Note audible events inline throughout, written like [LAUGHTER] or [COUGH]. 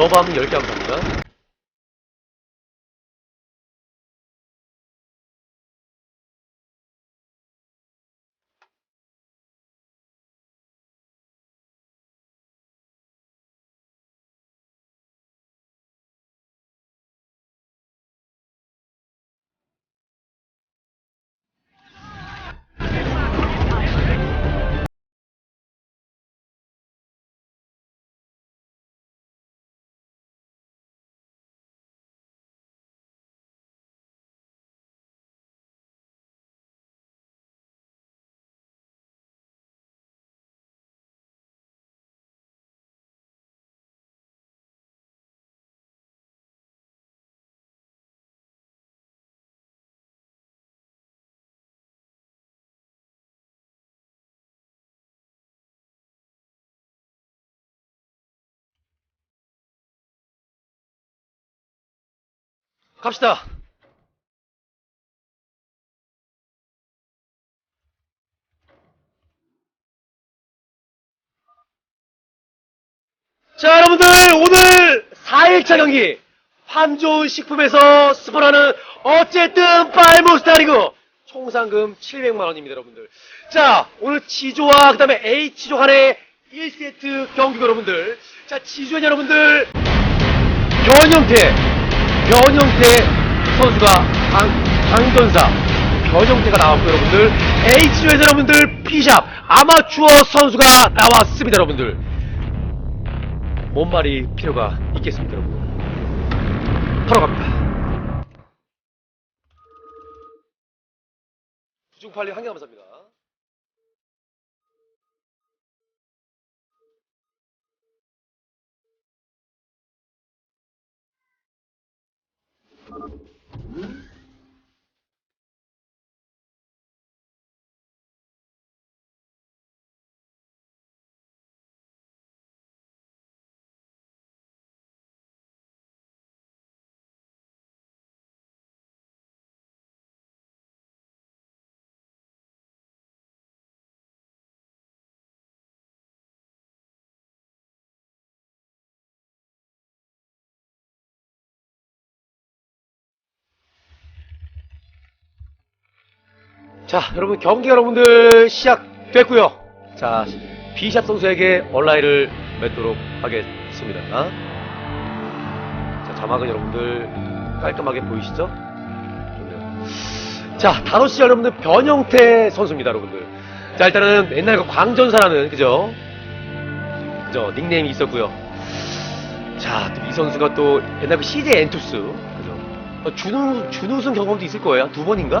러밤 10개 감사합니다. 갑시다. 자, 여러분들, 오늘 4일차 경기. 함 좋은 식품에서 스폰하는 어쨌든 빨무스타 리그 총상금 700만원입니다, 여러분들. 자, 오늘 G조와 그 다음에 H조 간의 1세트 경기 여러분들. 자, G조는 여러분들, 변형태, 변형태 선수가 강, 강전사 변형태가 나왔고 여러분들. H조에서 여러분들 P샵 아마추어 선수가 나왔습니다 여러분들. 뭔 말이 필요가 있겠습니까 여러분? 바로 갑니다. 부중팔리 한개 감사합니다 Hmm? 자, 여러분 경기 여러분들 시작됐고요. 자, 비샵 선수에게 얼라이를 맺도록 하겠습니다. 자, 자막은 여러분들 깔끔하게 보이시죠? 자, 5시 여러분들 변형태 선수입니다, 여러분들. 자, 일단은 옛날 그 광전사라는 그죠? 그죠? 닉네임이 있었고요. 자, 또 이 선수가 또 옛날 그 CJ 엔투스 그죠? 어, 준우 준우승 경험도 있을 거예요. 두 번인가?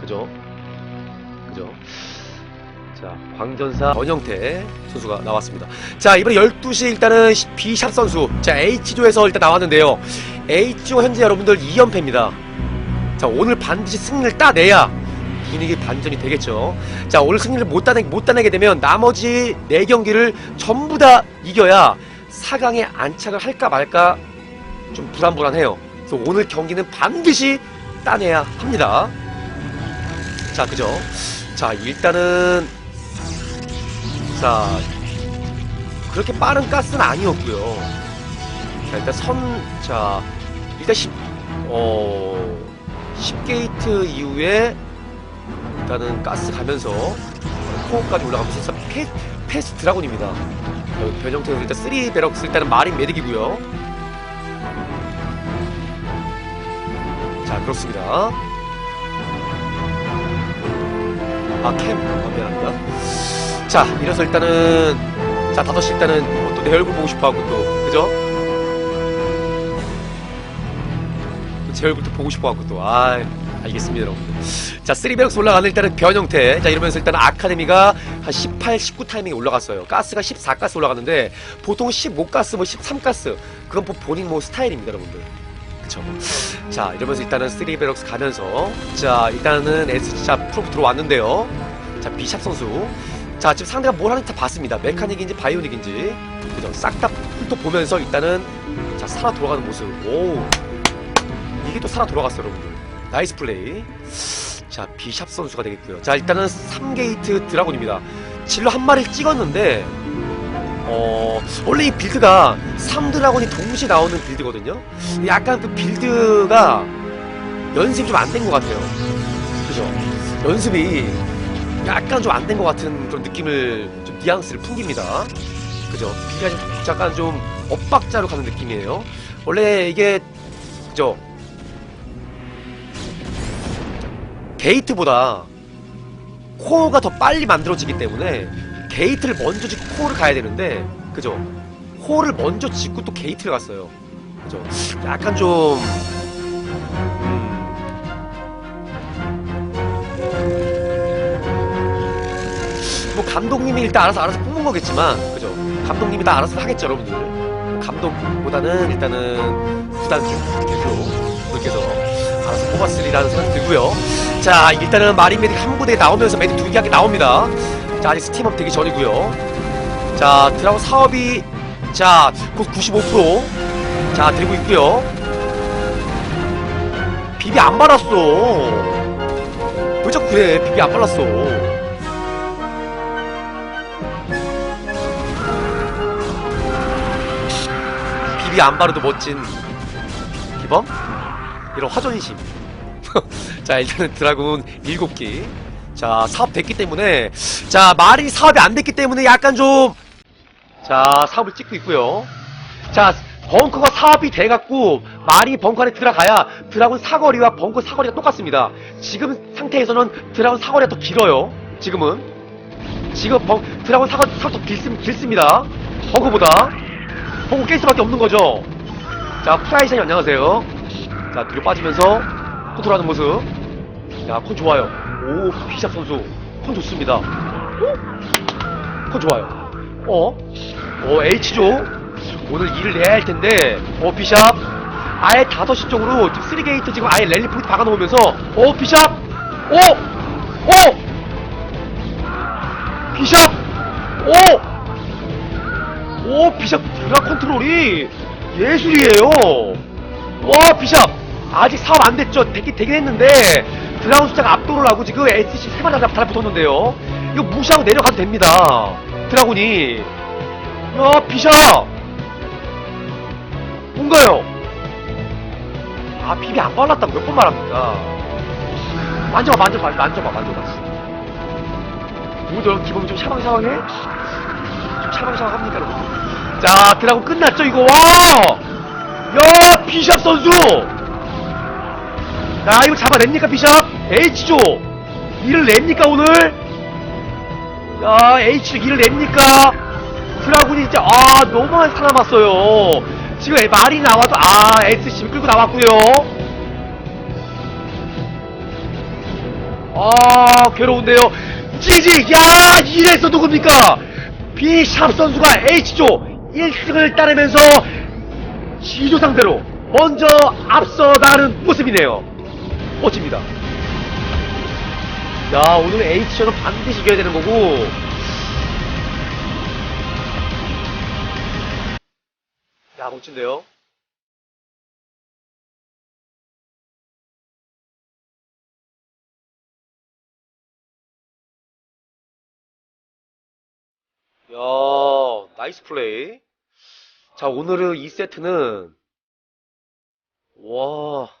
그죠? 그죠? 자, 광전사 전영태 선수가 나왔습니다. 자, 이번에 12시 일단은 B샵 선수. 자, H조에서 일단 나왔는데요. H조 현재 여러분들 2연패입니다. 자, 오늘 반드시 승리를 따내야 분위기 반전이 되겠죠. 자, 오늘 승리를 못 따내, 못 따내게 되면 나머지 4경기를 전부 다 이겨야 4강에 안착을 할까 말까 좀 불안불안해요. 그래서 오늘 경기는 반드시 따내야 합니다. 자, 그죠? 자, 일단은 자 그렇게 빠른 가스는 아니었고요. 자, 일단 선, 자, 일단 10, 어, 10게이트 이후에 일단은 가스 가면서 코어까지 올라가면서 진짜 패, 패스 드라곤입니다. 어, 변형태 일단 3 베럭스 일단은 마린 메딕이고요. 자, 그렇습니다. 아, 캠. 아, 미안합니다. 자, 이래서 일단은, 자, 5시 일단은 또 내 얼굴 보고 싶어 하고 또, 그죠? 또 제 얼굴도 보고 싶어 하고 또, 아 알겠습니다, 여러분들. 자, 3베럭스 올라가는 일단은 변 형태. 자, 이러면서 일단은 아카데미가 한 18, 19 타이밍에 올라갔어요. 가스가 14가스 올라갔는데, 보통 15가스, 뭐 13가스. 그건 뭐 본인 뭐 스타일입니다, 여러분들. 그쵸. 자, 이러면서 일단은 3베럭스 가면서, 자, 일단은 S자 프로 들어왔는데요. 자, 비샵 선수. 자, 지금 상대가 뭘 하는지 다 봤습니다. 메카닉인지 바이오닉인지. 그죠. 싹 다 훑어 보면서 일단은, 자, 살아 돌아가는 모습. 오. 이게 또 살아 돌아갔어요, 여러분들. 나이스 플레이. 자, 비샵 선수가 되겠고요. 자, 일단은 3게이트 드라곤입니다. 질러 한 마리 찍었는데, 어, 원래 이 빌드가 3드라곤이 동시에 나오는 빌드거든요? 약간 그 빌드가 연습이 좀 안 된 것 같아요. 그죠? 연습이 약간 좀 안 된 것 같은 그런 느낌을, 좀 뉘앙스를 풍깁니다. 그죠? 빌드가 좀 약간 좀 엇박자로 가는 느낌이에요. 원래 이게, 그죠? 게이트보다 코어가 더 빨리 만들어지기 때문에 게이트를 먼저 짓고 코어를 가야 되는데 그죠? 코어를 먼저 짓고 또 게이트를 갔어요. 그죠? 약간 좀 음, 뭐 감독님이 일단 알아서 알아서 뽑은 거겠지만 그죠? 감독님이 다 알아서 하겠죠, 여러분들. 감독보다는 일단은 구단 대표 분께서 알아서 뽑았으리라는 생각이 들고요. 자, 일단은 마린 메딕 한 부대 나오면서 메딕 두 개가 나옵니다. 자, 아직 스팀업 되기 전이고요. 자, 드라곤 사업이 자, 곧 95%. 자, 되고 있고요. 비비 안 발랐어. 왜 자꾸 그래? 비비 안 발랐어. 비비 안 바르도 멋진 기범? 이런 화전심. [LAUGHS] 자, 일단은 드라군 7기. 자, 사업 됐기 때문에. 자, 말이 사업이 안 됐기 때문에 약간 좀. 자, 사업을 찍고 있고요. 자, 벙커가 사업이 돼갖고, 말이 벙커 안에 들어가야 드라군 사거리와 벙커 사거리가 똑같습니다. 지금 상태에서는 드라군 사거리가 더 길어요. 지금은. 지금 벙, 드라군 사거리, 사거리 더 길습, 길습니다. 벙커보다. 벙커 깰 수밖에 없는 거죠. 자, 프라이션이 안녕하세요. 자, 뒤로 빠지면서 컨트롤하는 모습. 야, 콘 좋아요. 오, 피샵 선수. 콘 좋습니다. 오? 콘 좋아요. 어? 어, H조. 오늘 일을 내야 할 텐데, 어, 피샵. 아예 5시 쪽으로 지금 3게이트 지금 아예 랠리 포인트 박아놓으면서, 어, 피샵. 오! 오! 피샵. 오! 오, 비샵 드라 컨트롤이 예술이에요. 와, 비샵 아직 사업 안 됐죠? 되긴 했는데 드라운 숫자가 압도를 하고 지금 SC 세 마리 다 달라붙었는데요. 이거 무시하고 내려가도 됩니다. 드라군이. 야, 비샵 뭔가요? 아, 비비 안 발랐다고 몇 번 말합니까? 만져봐, 만져봐, 만져봐, 만져봐. 뭐죠? 기분이 좀 샤방샤방해? 좀 샤방샤방합니까, 여러분? 자, 드라곤 끝났죠, 이거? 와! 야, 비샵 선수! 야, 이거 잡아냅니까, 비샵? H조! 일을 냅니까, 오늘? 야, H조 일을 냅니까? 드라군이 진짜, 아, 너무 많이 살아남았어요. 지금 말이 나와도, 아, SCB 끌고 나왔고요 아, 괴로운데요. 지지! 야, 이래서 누굽니까? 비샵 선수가 H조 1승을 따내면서 G조 상대로 먼저 앞서가는 모습이네요. 멋집니다. 야, 오늘 H조는 반드시 이겨야 되는 거고. 야, 멋진데요? 야, 나이스 플레이. 자, 오늘은 2세트는, 와.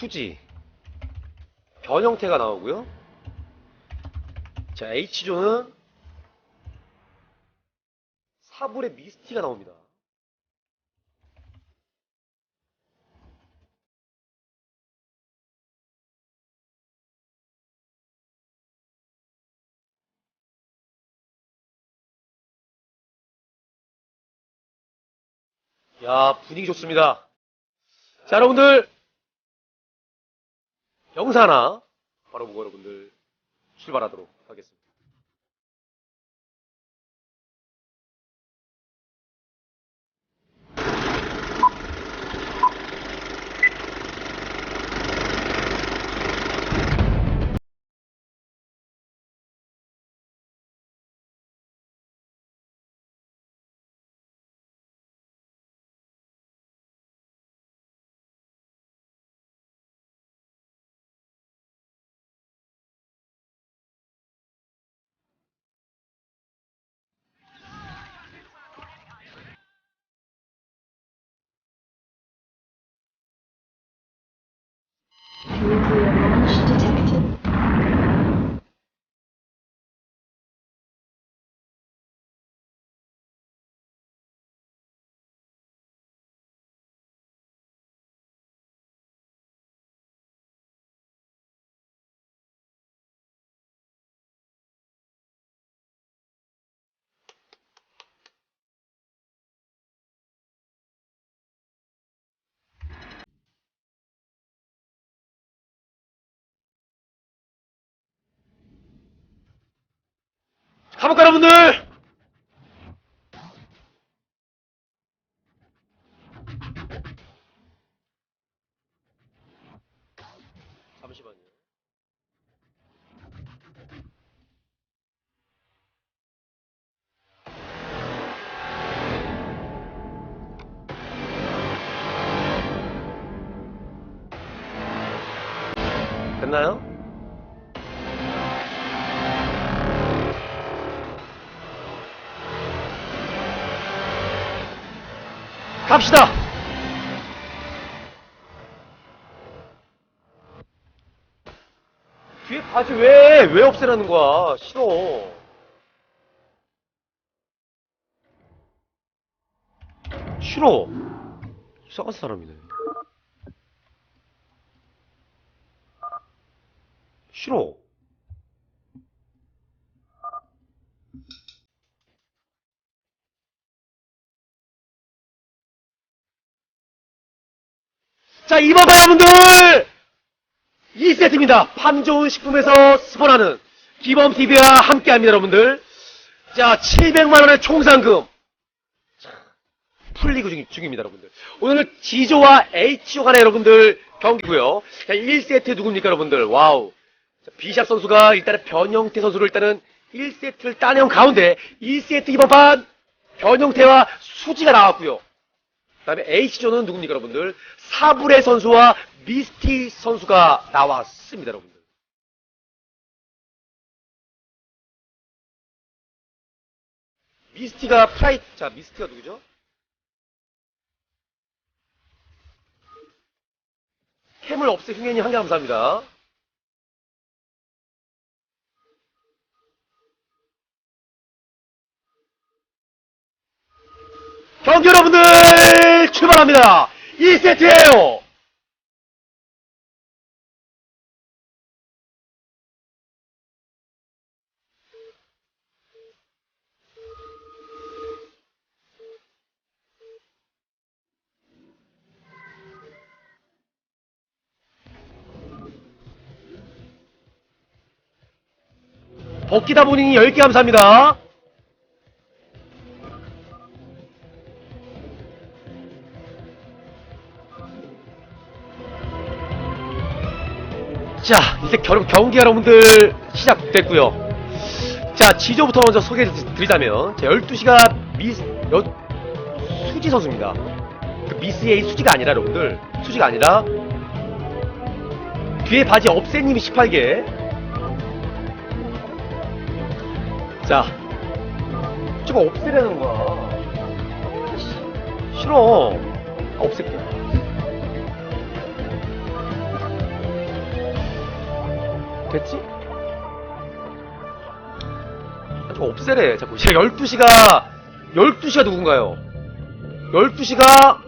수지. 변 형태가 나오고요. 자, H조는 사불의 미스티가 나옵니다. 야, 분위기 좋습니다. 자, 여러분들, 영상 하나 바로 보고 여러분들 출발하도록 to 가볼까요, 여러분들? 잠시만요. 됐나요? 갑시다! 뒤에 바지 왜, 왜 없애라는 거야? 싫어. 싫어. 이상한 사람이네. 싫어. 이번 번 여러분들! 2세트입니다. 팜 좋은 식품에서 스폰하는 기범TV와 함께 합니다, 여러분들. 자, 700만원의 총상금. 자, 풀리고 중, 중입니다, 여러분들. 오늘 G조와 H조 간의 여러분들 경기고요 자, 1세트 누굽니까, 여러분들? 와우. 자, 비샵 선수가 일단은 변형태 선수를 일단은 1세트를 따내온 가운데 2세트 이번 판 변형태와 수지가 나왔고요 그 다음에 H조는 누굽니까, 여러분들? 사브레 선수와 미스티 선수가 나왔습니다, 여러분들. 미스티가 프라이, 자, 미스티가 누구죠? 캠을 없애 흥현이 한개 감사합니다. 경기 여러분들 출발합니다. 2세트예요. 벗기다 보니 10개 감사합니다. 자, 이제 결, 경기 여러분들 시작됐고요 자, 지조부터 먼저 소개해 드리자면, 자, 12시가 미스, 여, 수지 선수입니다. 그 미스의 수지가 아니라, 여러분들. 수지가 아니라, 뒤에 바지 업세님이 18개. 자, 저거 없애라는 거야. 아, 씨, 싫어. 아, 없앨게. 됐지? 아, 저거 없애래. 자꾸. 제가 12시가, 12시가 누군가요? 12시가,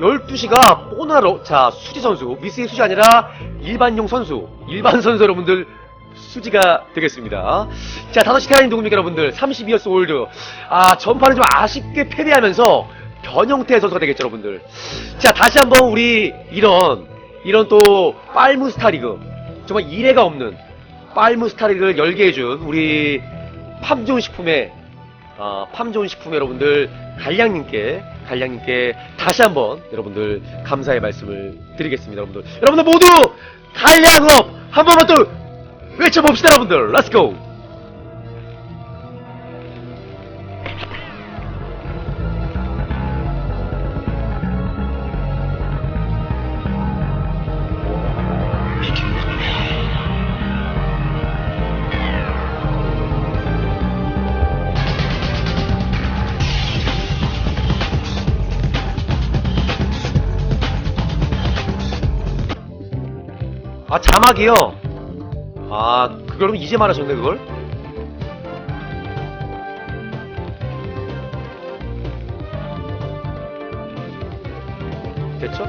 12시가 뽀나로, 자, 수지 선수. 미스의 수지 아니라 일반용 선수. 일반 선수 여러분들 수지가 되겠습니다. 자, 5시 태양이 누굽니까, 여러분들? 32여스 올드. 아, 전파는 좀 아쉽게 패배하면서 변형태 선수가 되겠죠, 여러분들. 자, 다시 한번 우리 이런, 이런 또, 빨무스타 리그. 정말 이래가 없는 빨무스타 리그를 열게 해준 우리 팜존 식품의, 어, 팜존 식품 여러분들, 갈량님께, 갈량님께 다시 한번 여러분들 감사의 말씀을 드리겠습니다, 여러분들. 여러분들 모두 갈량업 한 번만 또 외쳐봅시다 여러분들 렛츠고 아 자막이요 아, 그걸 이제 말하셨네, 그걸? 됐죠?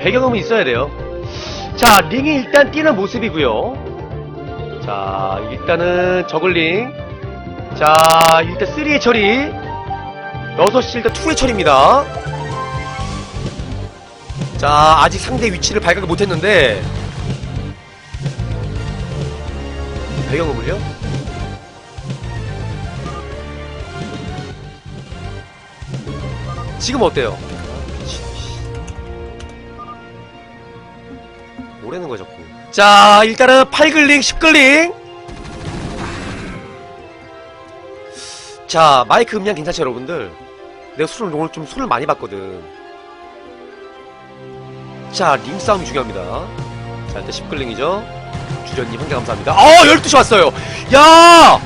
배경음은 있어야 돼요. 자, 링이 일단 뛰는 모습이고요. 자, 일단은 저글링. 자, 일단 3의 처리. 6시 일단 투의 처리입니다. 자, 아직 상대 위치를 발각을 못했는데. 배경음을요? 지금 어때요? 뭐라는 거야, 자꾸. 자, 일단은 8글링, 10글링. 자, 마이크 음량 괜찮죠, 여러분들? 내가 술을 오늘 좀 손을 많이 봤거든. 자, 링 싸움이 중요합니다. 자, 일단 10글링이죠. 주전님 한 개 감사합니다. 어, 12시 왔어요. 야!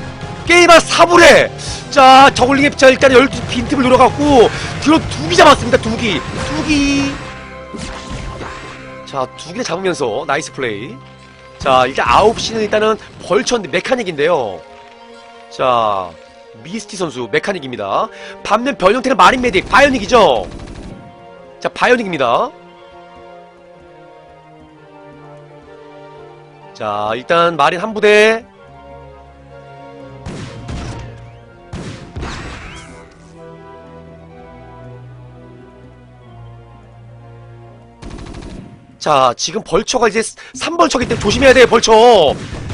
게임할 사불에! 자, 저글링에, 자, 일단 12시 빈틈을 노려갖고, 뒤로 두기 잡았습니다, 두 기. 두 기. 자, 두 개를 잡으면서, 나이스 플레이. 자, 일단 9시는 일단은 벌처인데, 메카닉인데요. 자, 미스티 선수, 메카닉입니다. 반면 변형태는 마린 메딕, 바이오닉이죠? 자, 바이오닉입니다. 자, 일단 마린 한 부대. 자, 지금 벌처가 이제 3벌처기 때문에 조심해야 돼요, 벌처.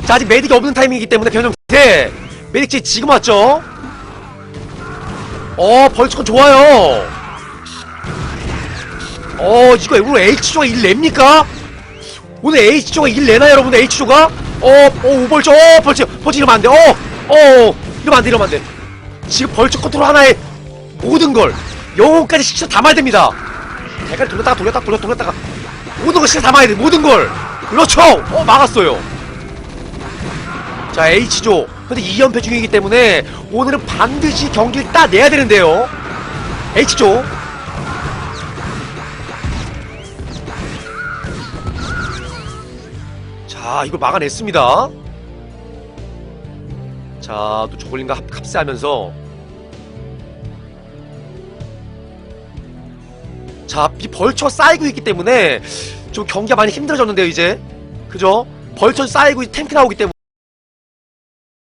자, 아직 메딕이 없는 타이밍이기 때문에 변형태. 메딕 지금 왔죠? 어, 벌처가 좋아요. 어, 이거 오늘 H조가 1 냅니까? 오늘 H조가 1 내나 여러분 H조가? 어, 어, 오벌초, 어, 벌초, 벌초 이러면 안 돼. 어, 어, 이러면 안 돼, 이러면 안 돼. 지금 벌초 컨트롤 하나에 모든 걸 영혼까지 시켜 담아야 됩니다. 대가리 돌렸다가 돌렸다가 돌렸, 돌렸다가 모든 걸 시켜 담아야 돼, 모든 걸. 그렇죠. 어, 막았어요. 자, H조. 근데 2연패 중이기 때문에 오늘은 반드시 경기를 따내야 되는데요. H조. 자, 이걸 막아냈습니다. 자, 또 합- 합세하면서 자, 이 벌처 쌓이고 있기 때문에 좀 경기가 많이 힘들어졌는데요, 이제. 그죠? 벌처 쌓이고 탱크 나오기 때문에